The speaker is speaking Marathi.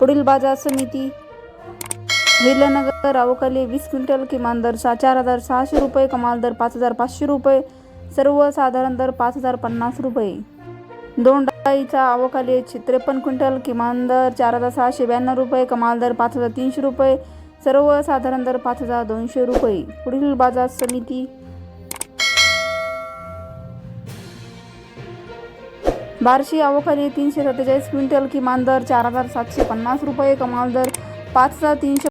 पुढील बाजार समिती हिरल्यानगर अवकाली वीस क्विंटल किमान दर सहा चार हजार सहाशे रुपये कमाल दर पाच हजार पाचशे रुपये सर्वसाधारण दर पाच हजार पन्नास रुपये. दोंडाईचा अवकाली त्रेपन्न क्विंटल किमान दर चार हजार सहाशे ब्याण्णव रुपये कमाल दर पाच हजार तीनशे रुपये सर्वसाधारण दर पाच हजार दोनशे रुपये. पुढील बाजार समिती बार्शी अवकाली तीनशे सत्तेचाळीस क्विंटल किमान दर चार हजार सातशे पन्नास रुपये कमाल दर पाच हजार तीनशे